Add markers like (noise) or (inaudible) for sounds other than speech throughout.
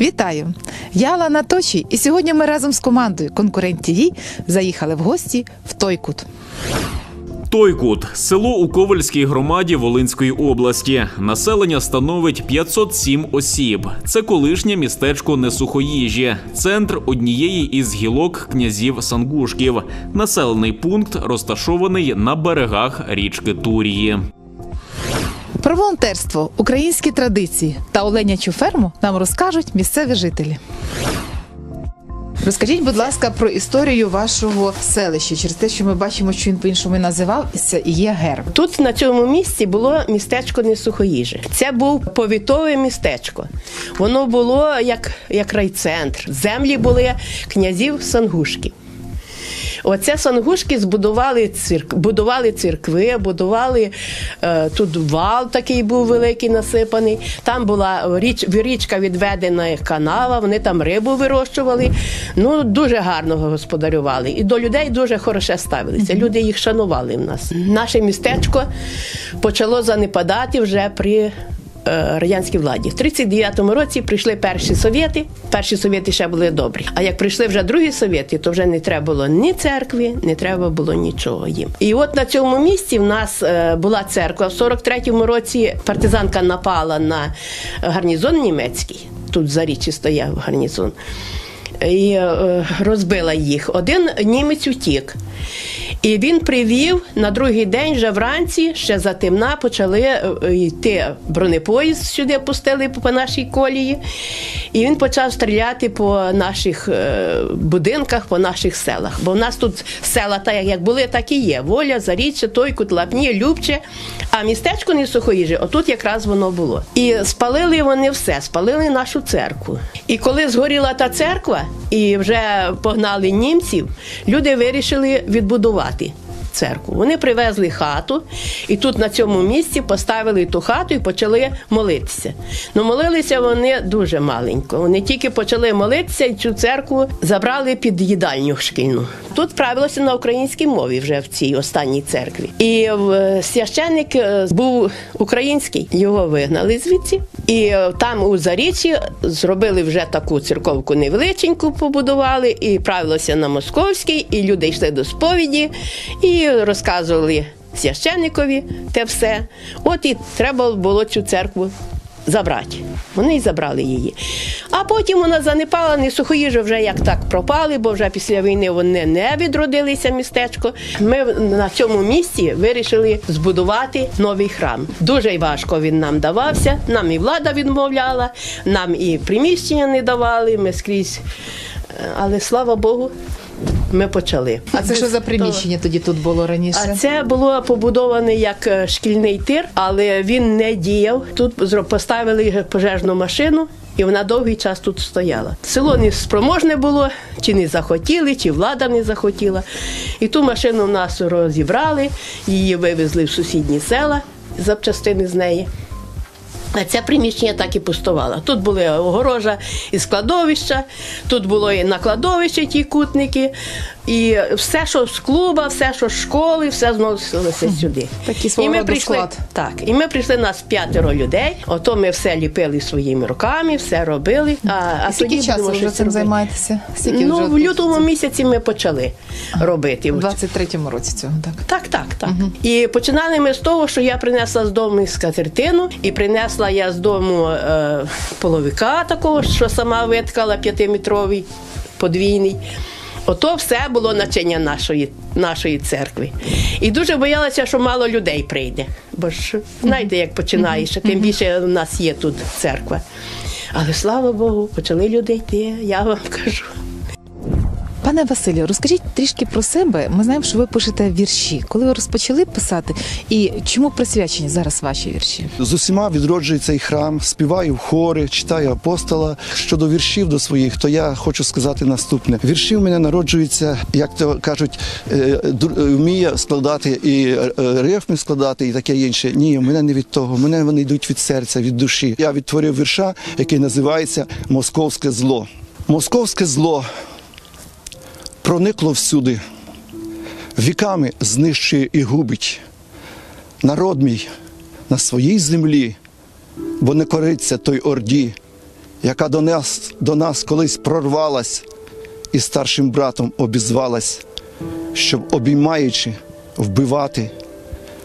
Вітаю! Я Алана Точі, і сьогодні ми разом з командою Конкурент ТІВІ заїхали в гості в Тойкут. Тойкут село у Ковальській громаді Волинської області. Населення становить 507 осіб. Це колишнє містечко Несухоїжі, центр однієї із гілок князів Сангушків. Населений пункт розташований на берегах річки Турії. Про волонтерство, українські традиції та оленячу ферму нам розкажуть місцеві жителі. Розкажіть, будь ласка, про історію вашого селища через те, що ми бачимо, що він по-іншому називався і є герб. Тут на цьому місці було містечко Несухоїжі. Це був повітове містечко. Воно було як, як райцентр. Землі були князів Сангушків. Оце Сангушки збудували цирк, будували церкви, будували е, тут вал такий був великий насипаний. Там була річ, річка відведена канава, вони там рибу вирощували. Ну дуже гарно господарювали. І до людей дуже хороше ставилися. Люди їх шанували в нас. Наше містечко почало занепадати вже при радянській владі. В 39-му році прийшли перші совєти. Перші совєти ще були добрі. А як прийшли вже другі совєти, то вже не треба було ні церкви, не треба було нічого їм. І от на цьому місці в нас е, була церква. В 43-му році партизанка напала на гарнізон німецький. Тут за річі стояв гарнізон. І е, розбила їх. Один німець утік. І він привів на другий день, вже вранці, ще затемна, почали е, йти бронепоїзд сюди, пустили по нашій колії. І він почав стріляти по наших е, будинках, по наших селах. Бо в нас тут села, так як були, так і є. Воля, Заріччя, Тойкут, Лапні, Любче. А містечко не сухоїжі, отут якраз воно було. І спалили вони все, спалили нашу церкву. І коли згоріла та церква, і вже погнали німців, люди вирішили відбудувати. Церкву. Вони привезли хату, і тут на цьому місці поставили ту хату і почали молитися. Ну, молилися вони дуже маленько. Вони тільки почали молитися і цю церкву забрали під їдальню шкільну. Тут правилося на українській мові вже в цій останній церкві. І е, священник е, був український, його вигнали звідси. І е, там у Заріччі зробили вже таку церковку невеличеньку, побудували, і правилося на московській, і люди йшли до сповіді і розказували священникові те все. От і треба було цю церкву забрати. Вони й забрали її. А потім вона занепала, не сухоїжа вже як так пропали, бо вже після війни вони не відродилися містечко. Ми на цьому місці вирішили збудувати новий храм. Дуже важко він нам давався. Нам і влада відмовляла, нам і приміщення не давали. Ми скрізь. Е, Але слава Богу, ми почали. А це що за приміщення тоді тут було раніше? А це було побудоване як е, шкільний тир, але він не діяв. Тут поставили пожежну машину. І вона довгий час тут стояла. Село не спроможне було, чи не захотіли, чи влада не захотіла. І ту машину в нас розібрали, її вивезли в сусідні села, запчастини з неї. А це приміщення так і пустувало. Тут були огорожа і складовища, тут було і на кладовищі ті кутники, і все, що з клуба, все, що з школи, все зносилося сюди. Свого і ми прийшли, склад. так, і ми прийшли нас п'ятеро людей. Ото ми все ліпили своїми руками, все робили. А, а скільки тоді часу вже цим займаєтеся? Скільки Ну, вже в лютому місяці ми почали робити. У 23-му році цього, так. Так, так, так. І починали ми з того, що я принесла з дому скатертину, і принесла я з дому е, половика такого, що сама виткала п'ятиметровий, подвійний. Ото все було начиння нашої, нашої церкви. І дуже боялася, що мало людей прийде. Бо ж знаєте, як починаєш, тим більше в нас є тут церква. Але слава Богу, почали люди йти, я вам (laughs) кажу. Пане Василю, розкажіть трішки про себе. Ми знаємо, що ви пишете вірші. Коли ви розпочали писати, і чому присвячені зараз ваші вірші? З усіма відроджує цей храм, співаю в хори, читаю апостола. Щодо віршів до своїх, то я хочу сказати наступне: вірші в мене народжуються, як то кажуть, е, е, вміє складати і е, рифми складати, і таке інше. Ні, мене не від того. Мене вони йдуть від серця, від душі. Я відтворив вірша, який називається Московське зло. Московське зло проникло всюди, віками знищує і губить. Народ мій на своїй землі, бо не кориться той орді, яка до нас, до нас колись прорвалась і старшим братом обізвалась, щоб обіймаючи, вбивати,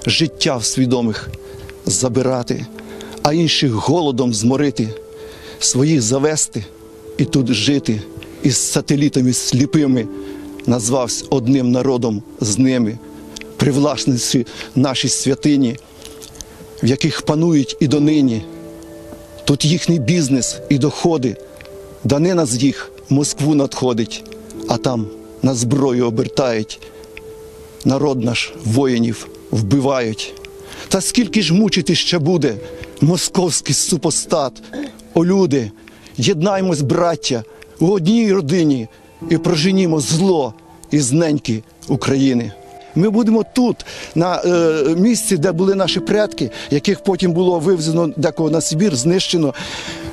життя в свідомих забирати, а інших голодом зморити, своїх завести і тут жити із сателітами сліпими, назвався одним народом з ними, привласнивши наші святині, в яких панують і донині. Тут їхній бізнес і доходи, данина з їх Москву надходить, а там на зброю обертають. Народ наш воїнів вбивають. Та скільки ж мучити ще буде московський супостат? О, люди, єднаймось, браття, у одній родині і проженімо зло із неньки України. Ми будемо тут, на е, місці, де були наші предки, яких потім було вивезено декого на Сибір, знищено.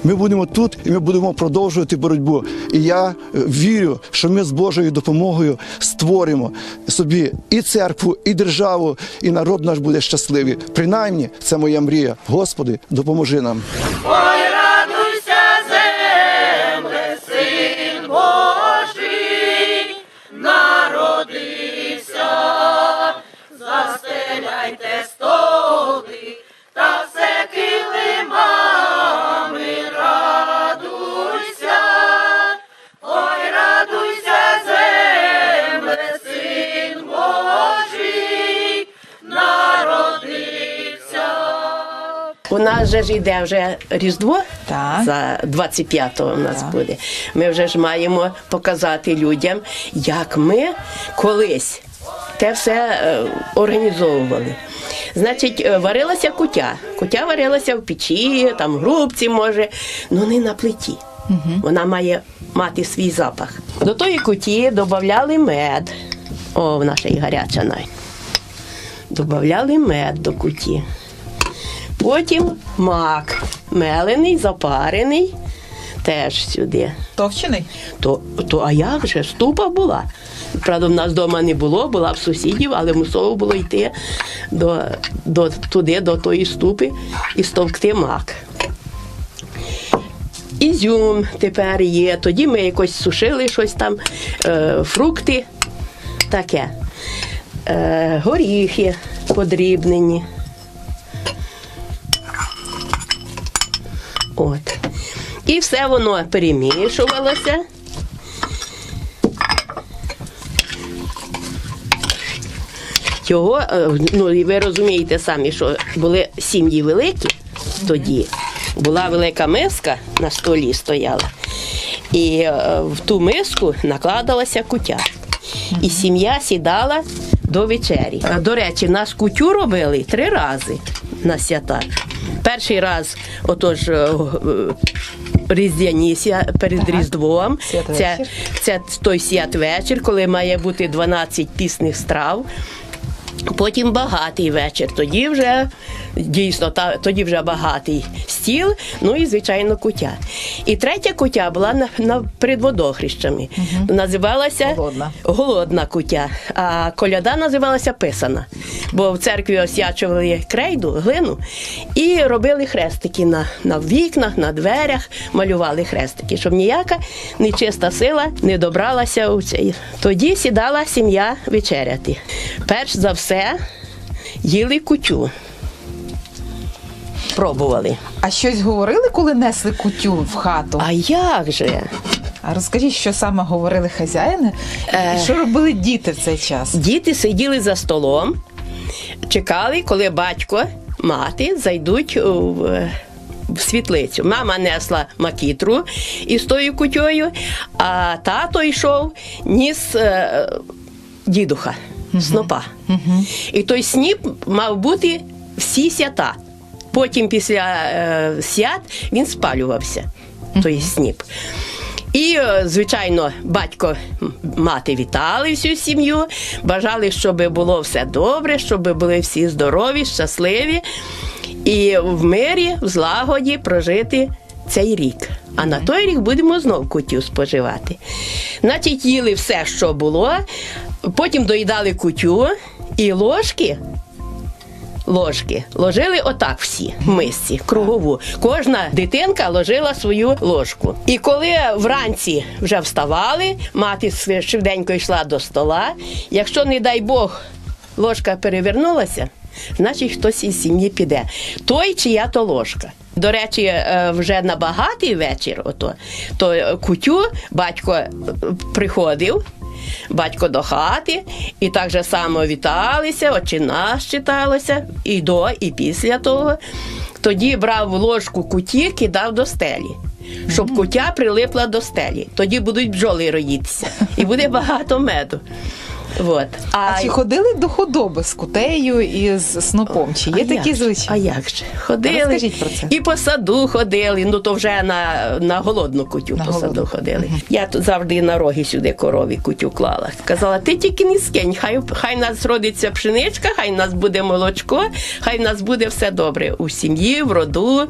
Ми будемо тут і ми будемо продовжувати боротьбу. І я е, вірю, що ми з Божою допомогою створимо собі і церкву, і державу, і народ наш буде щасливий. Принаймні, це моя мрія. Господи, допоможи нам. Застеляйте столи, та все килимами радуйся, ой, радуйся, земле, син Божий, народився. У нас же ж йде вже Різдво Так. за 25-го у нас Так. буде. Ми вже ж маємо показати людям, як ми колись те все е, організовували. Значить, е, варилася кутя. Кутя варилася в печі, там в грубці може, ну не на плиті. Вона має мати свій запах. До тої куті додавали мед. О, вона ще й гаряча навіть. Додавали мед до куті. Потім мак, мелений, запарений, теж сюди. Товчений? То, то а як же? Ступа була. Правда, в нас вдома не було, була в сусідів, але мусово було йти до, до, туди, до тої ступи і стовкти мак. Ізюм тепер є. Тоді ми якось сушили щось там, е, фрукти таке, е, горіхи подрібнені. От. І все воно перемішувалося. Його, е, ну і ви розумієте самі, що були сім'ї великі тоді. Була велика миска на столі стояла. І е, в ту миску накладалася кутя. І сім'я сідала до вечері. Е, До речі, нас кутю робили три рази на свята. Перший раз, отож, е, перед ага. Різдвом. Це, це той святвечір, коли має бути 12 пісних страв. Потім багатий вечір. Тоді вже дійсно та тоді вже багатий стіл, ну і звичайно кутя. І третя кутя була на, на перед водохрещами. Називалася Голодна. голодна кутя, а коляда називалася писана. Бо в церкві освячували крейду, глину і робили хрестики на, на вікнах, на дверях, малювали хрестики, щоб ніяка нечиста сила не добралася у цей. Тоді сідала сім'я вечеряти. Перш за все їли кутю. Пробували. А щось говорили, коли несли кутю в хату? А як же? А розкажіть, що саме говорили хазяїни, і що робили діти в цей час? Діти сиділи за столом, чекали, коли батько, мати зайдуть в, в світлицю. Мама несла макітру із тою кутьою, а тато йшов, ніс е, дідуха, снопа. І той сніп мав бути всі свята. Потім після е, свят він спалювався, той сніп. І, е, звичайно, батько, мати вітали всю сім'ю, бажали, щоб було все добре, щоб були всі здорові, щасливі і в мирі, в злагоді прожити цей рік. А на той рік будемо знов кутю споживати. Значить, їли все, що було, потім доїдали кутю і ложки ложки. Ложили отак всі в мисці, кругову. Кожна дитинка ложила свою ложку. І коли вранці вже вставали, мати швиденько йшла до стола. Якщо, не дай Бог, ложка перевернулася, значить хтось із сім'ї піде. Той, чия то ложка. До речі, е, вже на багатий вечір, ото, то кутю батько приходив. Батько до хати, і так же само віталися, очі нас читалося, і до, і після того. Тоді брав ложку куті, кидав до стелі, щоб кутя прилипла до стелі. Тоді будуть бджоли роїтися, і буде багато меду. От. А чи ходили до худоби з кутею і з снопом? Чи є А такі як звичаї? А як же? Ходили Розкажіть про це. і по саду ходили. Ну то вже на, на голодну кутю На по голодну. саду ходили. Я тут завжди на роги сюди корові кутю клала. Казала, ти тільки не скинь, хай хай нас родиться пшеничка, хай нас буде молочко, хай нас буде все добре у сім'ї, в роду,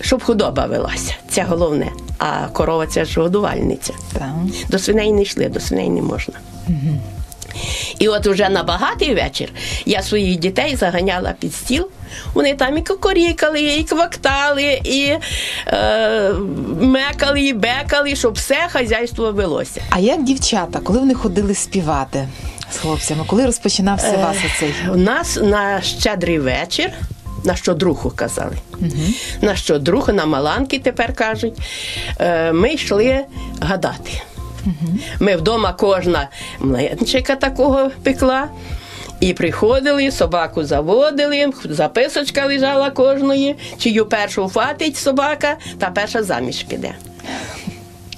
щоб худоба велася. Це головне. А корова це ж годувальниця. Так. До свиней не йшли, до свиней не можна. І от уже на багатий вечір я своїх дітей заганяла під стіл. Вони там і кукурікали, і квактали, і е, мекали, і бекали, щоб все хазяйство велося. А як дівчата, коли вони ходили співати з хлопцями? Коли розпочинався вас оцей? У нас на щедрий вечір. На щодруху казали. На щодруху, на маланки тепер кажуть. Е, Ми йшли гадати. Ми вдома кожна млинчика такого пекла. І приходили, собаку заводили, записочка лежала кожної, чию першу хватить собака, та перша заміж піде.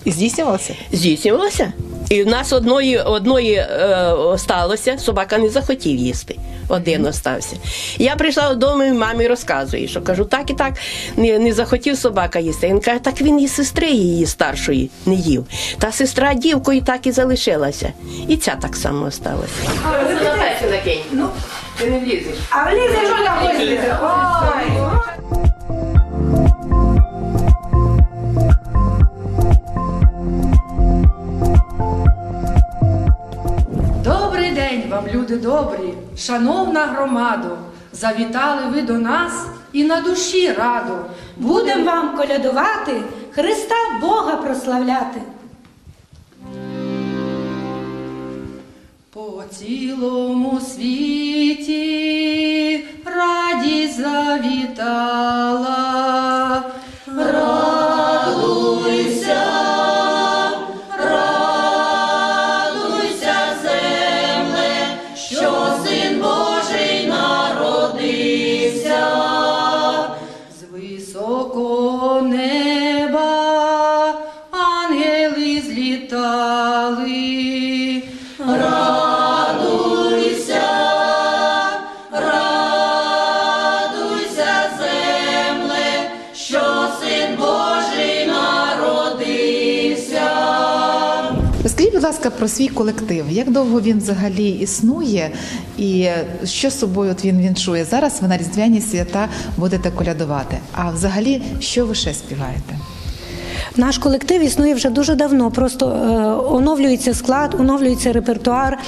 І здійснювалося? Здійснювалося. І в нас одної, одної е, осталося, собака не захотів їсти. Один остався. Я прийшла додому і мамі розказую, що кажу, так і так не, не захотів собака їсти. Він каже, так він і сестри її старшої не їв. Та сестра дівкою так і залишилася. І ця так само осталася. Ну, ти не влізеш. А влізе, що там влізе? Вам, люди добрі, шановна громадо, завітали ви до нас і на душі радо. Будем вам колядувати, Христа Бога прославляти. По цілому світі радість завітала. Радуйся, ласка, про свій колектив. Як довго він взагалі існує, і що з собою от він віншує? Зараз ви на різдвяні свята будете колядувати. А взагалі, що ви ще співаєте? Наш колектив існує вже дуже давно. Просто е, оновлюється склад, оновлюється репертуар.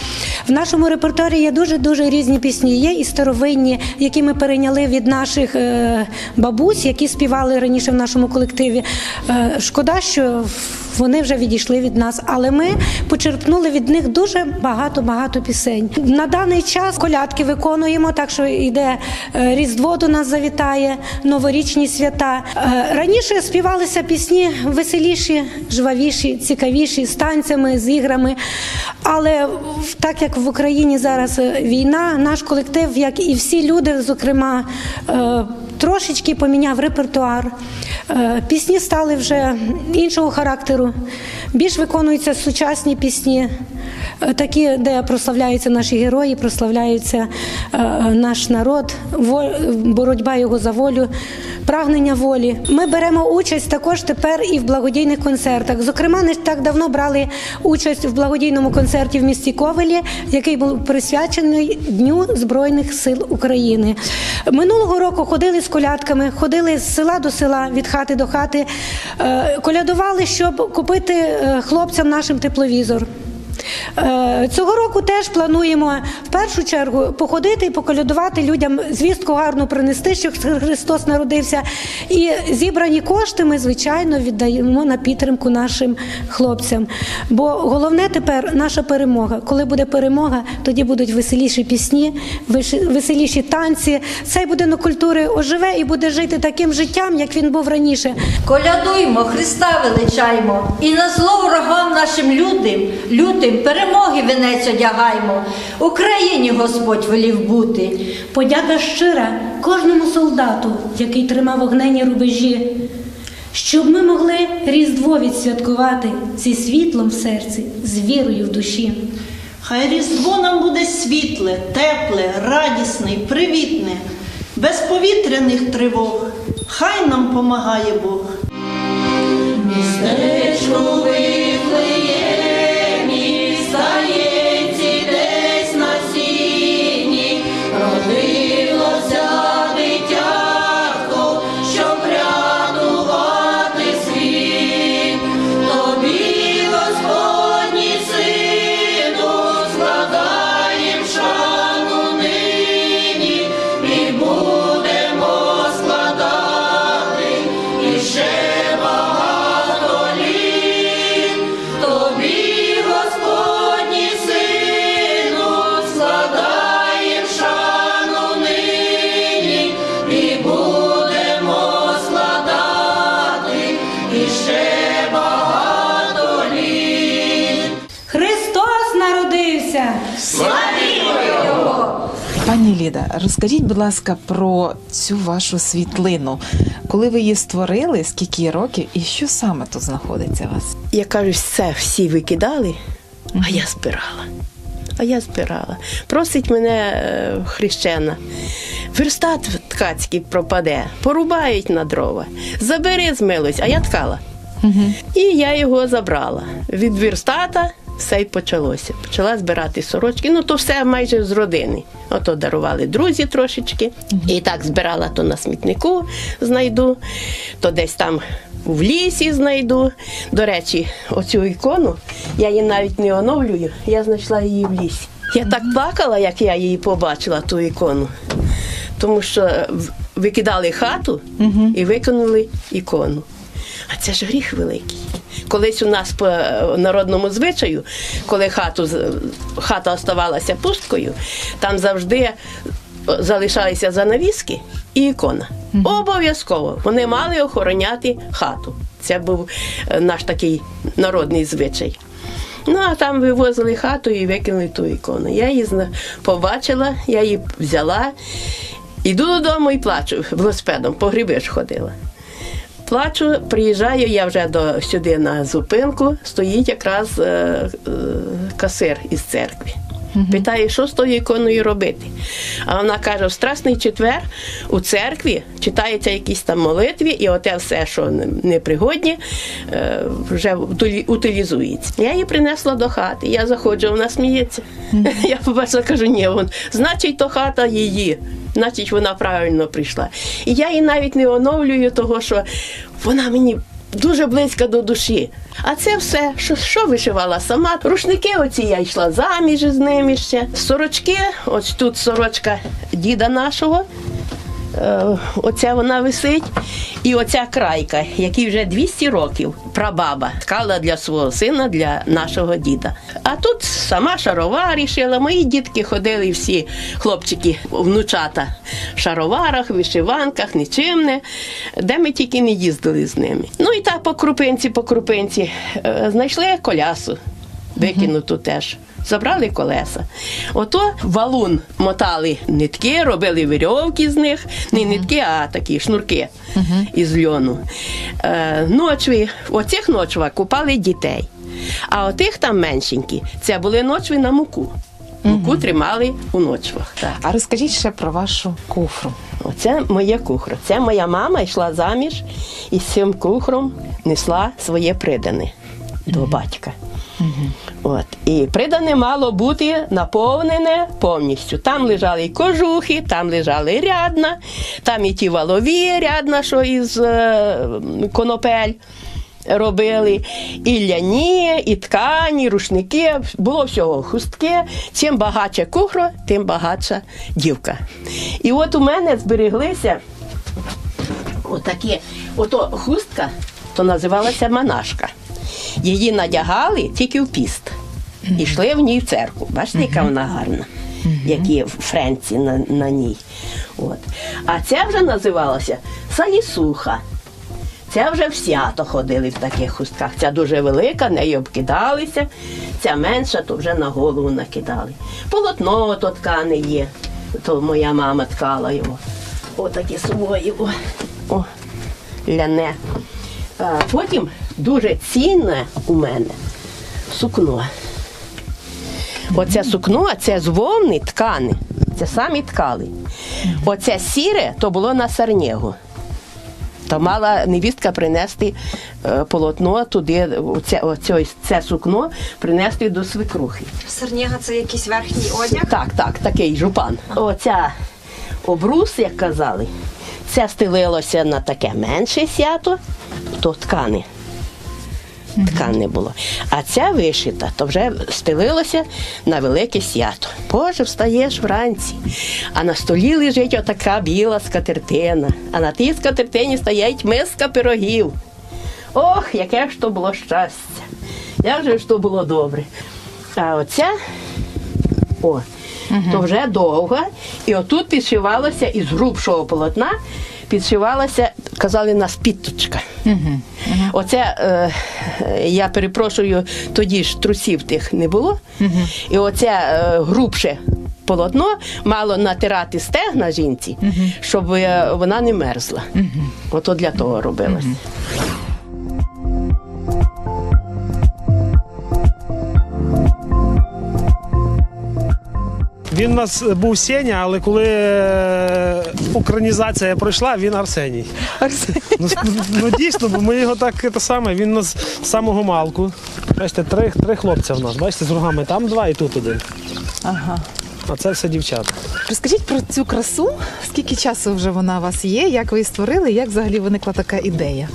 В нашому репертуарі є дуже дуже різні пісні. Є і старовинні, які ми перейняли від наших е, бабусь, які співали раніше в нашому колективі. Е, шкода, що вони вже відійшли від нас, але ми почерпнули від них дуже багато багато пісень. На даний час колядки виконуємо, так що йде е, Різдво до нас завітає, новорічні свята. Раніше співалися пісні веселіші, жвавіші, цікавіші, з танцями, з іграми. Але так як в Україні зараз е, війна, наш колектив, як і всі люди, зокрема, е, трошечки поміняв репертуар. Е, Пісні стали вже іншого характеру. Більш виконуються сучасні пісні, такі, де прославляються наші герої, прославляється е, наш народ, боротьба його за волю, прагнення волі. Ми беремо участь також тепер і в благодійних концертах. Зокрема, не так давно брали участь в благодійному концерті в місті Ковелі, який був присвячений Дню Збройних сил України. Минулого року ходили з колядками, ходили з села до села, від хати до хати, е, колядували, щоб купити е, хлопцям нашим тепловізор. Е, Цього року теж плануємо в першу чергу походити і поколядувати людям звістку гарну принести, що Христос народився. І зібрані кошти ми, звичайно, віддаємо на підтримку нашим хлопцям. Бо головне тепер наша перемога. Коли буде перемога, тоді будуть веселіші пісні, веселіші танці. Цей будинок культури оживе і буде жити таким життям, як він був раніше. Колядуймо, Христа величаймо, і на зло ворогам нашим людям, лютим перемоги венець одягаймо. Україні Господь велів бути. Подяка щира кожному солдату, який тримав огнені рубежі, щоб ми могли Різдво відсвяткувати зі світлом в серці, з вірою в душі. Хай Різдво нам буде світле, тепле, радісне, привітне, без повітряних тривог. Хай нам помагає Бог. Містечку Вифлеємі, Славімо Його! Пані Ліда, розкажіть, будь ласка, про цю вашу світлину. Коли ви її створили, скільки років і що саме тут знаходиться у вас? Я кажу, все всі викидали, а я збирала. А я збирала. Просить мене е, хрещена. Верстат ткацький пропаде, порубають на дрова. Забери змилось, а я ткала. І я його забрала. Від верстата все й почалося. Почала збирати сорочки. Ну, то все майже з родини. Ото дарували друзі трошечки. І так збирала то на смітнику знайду, то десь там в лісі знайду. До речі, оцю ікону я її навіть не оновлюю, я знайшла її в лісі. Я так плакала, як я її побачила, ту ікону. Тому що викидали хату і викинули ікону. А це ж гріх великий. Колись у нас по е, народному звичаю, коли хату, хата оставалася пусткою, там завжди залишалися занавіски і ікона. Обов'язково вони мали охороняти хату. Це був е, наш такий народний звичай. Ну, а там вивозили хату і викинули ту ікону. Я її побачила, я її взяла, іду додому і плачу велосипедом, по гриби ж ходила. Плачу, приїжджаю я вже до сюди на зупинку, стоїть якраз е, е, касир із церкви. Питає, що з тою іконою робити. А вона каже: в Страсний четвер у церкві читаються якісь там молитві, і оте все, що не- непригодні, е, вже утилі- утилізується. Я її принесла до хати. Я заходжу, вона сміється. (laughs) Я побачила, кажу, ні, вон, значить, то хата її. Значить, вона правильно прийшла. І я її навіть не оновлюю, того що вона мені дуже близька до душі. А це все, що, що вишивала сама. Рушники оці я йшла заміж з ними ще. Сорочки, ось тут сорочка діда нашого. Е, Оця вона висить. І оця крайка, якій вже 200 років, прабаба, ткала для свого сина, для нашого діда. А тут сама шароварі шила. Мої дітки ходили всі хлопчики, внучата в шароварах, вишиванках, нічим не, де ми тільки не їздили з ними. Ну і так по крупинці, по крупинці. Е, Знайшли колясу, викинуту теж. Забрали колеса. Ото валун мотали нитки, робили вірьовки з них, не нитки, а такі шнурки із льону. Е, ночви, оцих ночвах купали дітей. А отих там меншенькі, це були ночви на муку. Муку тримали у ночвах. Так. А розкажіть ще про вашу куфру. Оце моє кухро. Це моя мама йшла заміж і з цим кухром несла своє придане до батька. От. І придане мало бути наповнене повністю. Там лежали і кожухи, там лежали рядна, там і ті валові рядна, що із е, конопель. робили, і ляні, і ткані, і рушники, було всього хустки. Чим багатше кухро, тим багатша дівка. І от у мене збереглися отакі, ото хустка, то називалася монашка. Її надягали тільки в піст. І йшли в ній в церкву. Бачите, яка вона гарна, які френці на, на ній. От. А ця вже називалася салісуха. Ця вже в свято ходили в таких хустках. Ця дуже велика, нею обкидалися. Ця менша, то вже на голову накидали. Полотно то ткане є, то моя мама ткала його. Отакі свої. О, ляне. А потім дуже цінне у мене сукно. Оце сукно, це з вовни ткани. Це самі ткали. Оце сіре то було на сарнєгу. То мала невістка принести е, полотно туди, оце, оце, це сукно принести до свекрухи. Сарнєга це якийсь верхній одяг. Так, так, такий жупан. Оця обрус, як казали, це стелилося на таке менше свято, то ткани. Ткани було. А ця вишита, то вже стелилося на велике свято. Боже, встаєш вранці, а на столі лежить отака біла скатертина, а на тій скатертині стоять миска пирогів. Ох, яке ж то було щастя! Як же ж то було добре. А оця о, то вже довга. І отут підшивалося із грубшого полотна, підшивалася, казали нас підточка. Оце е, я перепрошую, тоді ж трусів тих не було. І оце е, грубше полотно мало натирати стегна жінці, щоб е, вона не мерзла. Ото для того робилось. Він у нас був Сеня, але коли е, українізація пройшла, він Арсеній. Ну, ну дійсно, бо ми його так те саме, він у нас з самого малку. Бачите, три, три хлопця в нас. Бачите, з рогами там два і тут один. Ага. А це все дівчата. Розкажіть про цю красу. Скільки часу вже вона у вас є? Як ви її створили? Як взагалі виникла така ідея?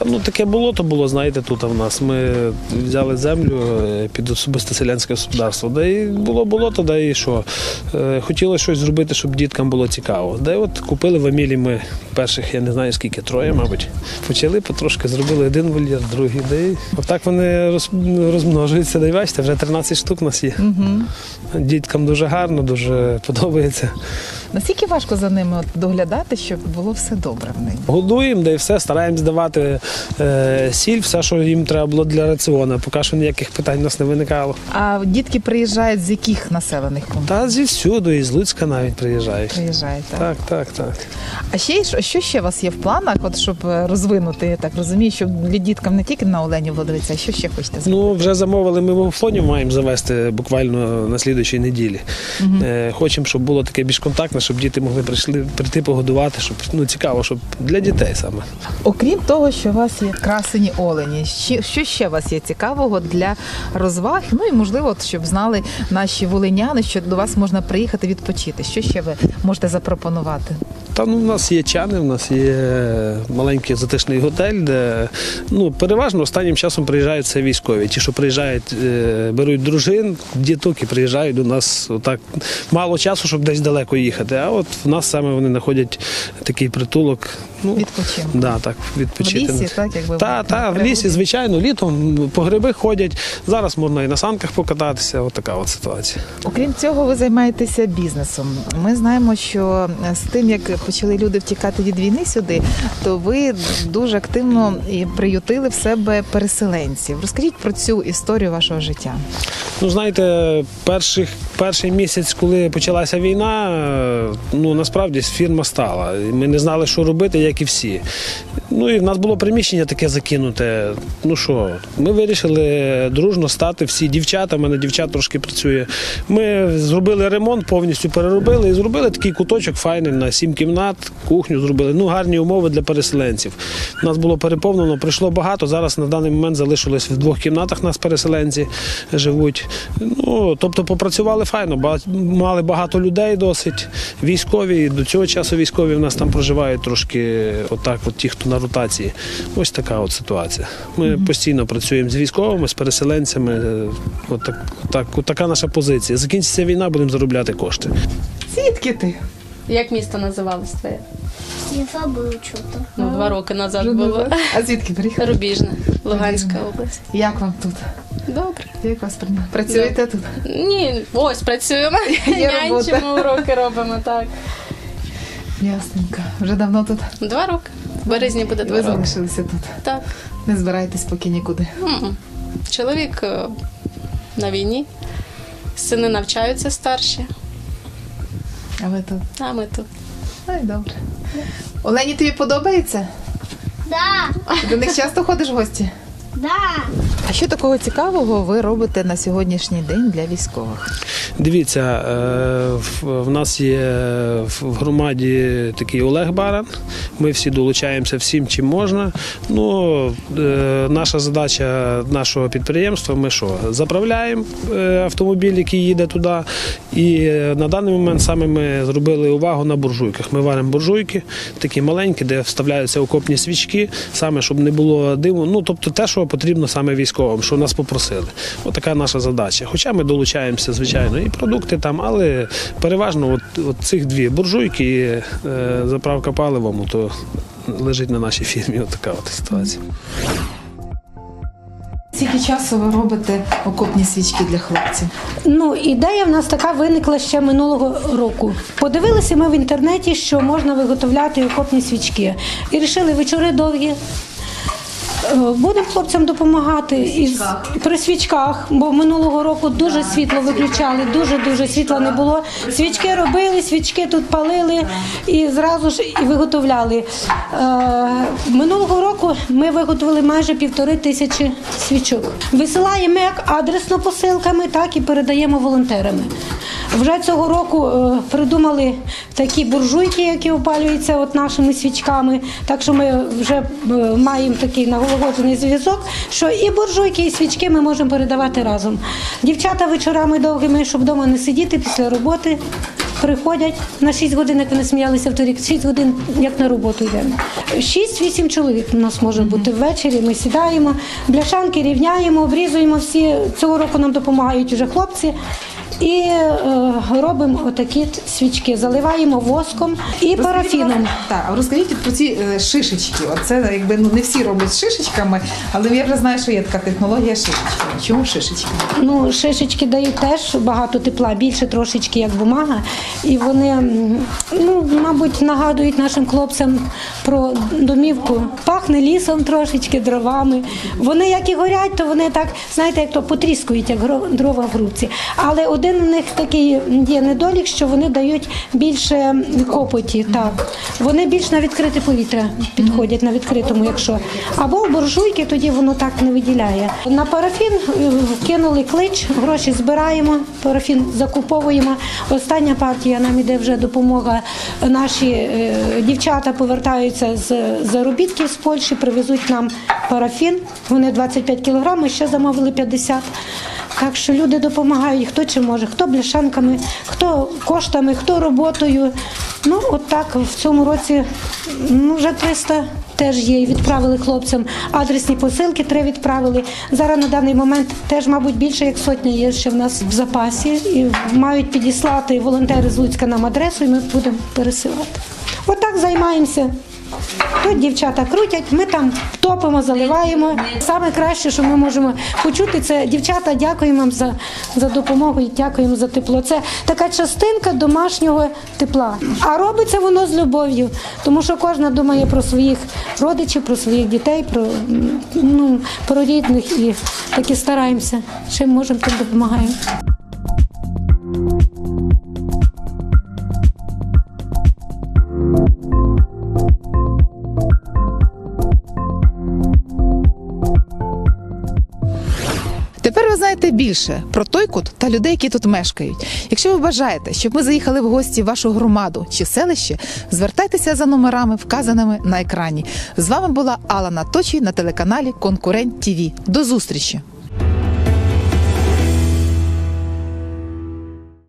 Та ну таке болото було, знаєте, тут в нас. Ми взяли землю е, під особисте селянське господарство. Де і було болото, де і що. Е, Хотіли щось зробити, щоб діткам було цікаво. Де от купили в Амілі ми перших, я не знаю скільки, троє, мабуть. Почали потрошки, зробили один вольєр, другий. Де і отак вони роз- розмножуються. Де бачите, вже 13 штук у нас є. Діткам дуже гарно, дуже подобається. Наскільки важко за ними от доглядати, щоб було все добре в них? Годуємо, де і все, стараємось давати е, сіль, все, що їм треба було для раціону. Поки що ніяких питань у нас не виникало. А дітки приїжджають з яких населених пунктів? Та зі всюди, і з Луцька навіть приїжджають. Приїжджають, так. Так, так, так. А ще й що- що ще у вас є в планах, от щоб е, розвинути, я так розумію, щоб для діткам не тільки на Олені Володовиця, а що ще хочете зробити? Ну, вже замовили, ми в Уфлоні маємо завести буквально на слідуючій неділі. Е, хочемо, щоб було таке більш контактне, щоб діти могли прийшли, прийти погодувати, щоб ну, цікаво, щоб для дітей саме. Окрім того, що у вас є красені олені, що, ще у вас є цікавого для розваг? Ну і можливо, щоб знали наші волиняни, що до вас можна приїхати відпочити. Що ще ви можете запропонувати? Та ну, у нас є чани, у нас є маленький затишний готель, де ну, переважно останнім часом приїжджають це військові. Ті, що приїжджають, е, беруть дружин, діток і приїжджають до нас отак. Мало часу, щоб десь далеко їхати. А от в нас саме вони знаходять такий притулок. Ну, Відпочинку. Да, так, відпочити. В лісі, так, якби Та, та, в лісі, звичайно, літом по гриби ходять. Зараз можна і на санках покататися. От така от ситуація. Окрім цього, ви займаєтеся бізнесом. Ми знаємо, що з тим, як почали люди втікати від війни сюди, то ви дуже активно і приютили в себе переселенців. Розкажіть про цю історію вашого життя. Ну, знаєте, перших, перший місяць, коли почалася війна, ну насправді фірма стала. Ми не знали, що робити, як і всі. Ну і в нас було приміщення таке закинуте. Ну що, ми вирішили дружно стати всі дівчата. У мене дівчат трошки працює. Ми зробили ремонт, повністю переробили і зробили такий куточок файний на сім кімнат, кухню зробили. Ну, гарні умови для переселенців. У нас було переповнено, прийшло багато. Зараз на даний момент залишилось в двох кімнатах нас переселенці живуть. Ну, тобто попрацювали файно, мали багато людей досить, військові. До цього часу військові в нас там проживають трошки, отак, от ті, хто на ротації. Ось така от ситуація. Ми постійно працюємо з військовими, з переселенцями. Е, От так, так, от така наша позиція. Закінчиться війна, будемо заробляти кошти. Звідки ти? Як місто називалось твоє? Єфа було чуто. Ну, два роки назад було. А звідки приїхали? Рубіжне, Луганська область. Як вам тут? Добре. Як вас прийняли? Працюєте тут? Ні, ось працюємо. (laughs) Є. Нянчимо, уроки робимо, так. Ясненько. Вже давно тут. Два роки. В березні буде два Ви роки. залишилися тут. Так. Не збираєтесь поки нікуди. М-м. Чоловік е, на війні, сини навчаються старші, А ви тут. а ми тут. Ай, добре. Олені, тобі подобається? Да, Ти До них часто ходиш в гості? Да. А що такого цікавого ви робите на сьогоднішній день для військових? Дивіться, е, в- нас є в громаді такий Олег Баран. Ми всі долучаємося всім, чим можна. Ну, е, наша задача нашого підприємства: ми що? Заправляємо е, автомобіль, який їде туди. І е, на даний момент саме ми зробили увагу на буржуйках. Ми варимо буржуйки, такі маленькі, де вставляються окопні свічки, саме щоб не було диму. Ну тобто те, що потрібно саме військовим, що нас попросили. Отака наша задача. Хоча ми долучаємося, звичайно, і продукти там, але переважно от, от цих дві буржуйки і е, заправка паливом, то лежить на нашій фірмі. Отака от ситуація. Скільки часу ви робите окопні свічки для хлопців? Ну, ідея в нас така виникла ще минулого року. Подивилися ми в інтернеті, що можна виготовляти окопні свічки. І вирішили вечори довгі. Будемо хлопцям допомагати із при свічках, бо минулого року дуже світло виключали, дуже дуже світла не було. Свічки робили, свічки тут палили і зразу ж і виготовляли. Е, минулого року ми виготовили майже півтори тисячі свічок. Висилаємо як адресно посилками, так і передаємо волонтерами. Вже цього року е, придумали такі буржуйки, які опалюються от нашими свічками. Так що ми вже е, маємо такий нагологоджений зв'язок, що і буржуйки, і свічки ми можемо передавати разом. Дівчата вечорами довгими, щоб вдома не сидіти після роботи. Приходять на 6 годин, як вони сміялися в торік, 6 годин як на роботу йдемо. 6-8 чоловік у нас може бути ввечері. Ми сідаємо, бляшанки рівняємо, обрізуємо всі. Цього року нам допомагають вже хлопці. І е, робимо отакі свічки, заливаємо воском і парафіном. Так, розкажіть про ці е, шишечки. Оце якби ну не всі роблять шишечками, але я вже знаю, що є така технологія шишечки. Чому шишечки? Ну, шишечки дають теж багато тепла, більше трошечки як бумага. І вони, ну, мабуть, нагадують нашим хлопцям про домівку. Пахне лісом трошечки, дровами. Вони як і горять, то вони так, знаєте, як то потріскують, як дрова в руці. Але один у них такий є недолік, що вони дають більше копоті. Так. Вони більш на відкрите повітря підходять на відкритому, якщо. Або в буржуйки, тоді воно так не виділяє. На парафін е, кинули клич, гроші збираємо, парафін закуповуємо. Остання партія нам іде вже допомога. Наші е, дівчата повертаються з заробітків з Польщі, привезуть нам парафін. Вони 25 кілограм, ми ще замовили 50. Так що люди допомагають, хто чим може, хто бляшанками, хто коштами, хто роботою. Ну, от так в цьому році ну, вже 300 теж є. Відправили хлопцям адресні посилки, три відправили. Зараз на даний момент теж, мабуть, більше як сотня є ще в нас в запасі. І мають підіслати волонтери з Луцька нам адресу, і ми будемо пересилати. Отак займаємося. Тут дівчата крутять, ми там топимо, заливаємо. Саме краще, що ми можемо почути, це дівчата, дякуємо вам за, за допомогу і дякуємо за тепло. Це така частинка домашнього тепла. А робиться воно з любов'ю, тому що кожна думає про своїх родичів, про своїх дітей, про, ну, про рідних і таки стараємося. Чим можемо, тим допомагаємо. Знаєте більше про той кут та людей, які тут мешкають. Якщо ви бажаєте, щоб ми заїхали в гості в вашу громаду чи селище, звертайтеся за номерами, вказаними на екрані. З вами була Алла Наточій на телеканалі Конкурент ТІВІ. До зустрічі!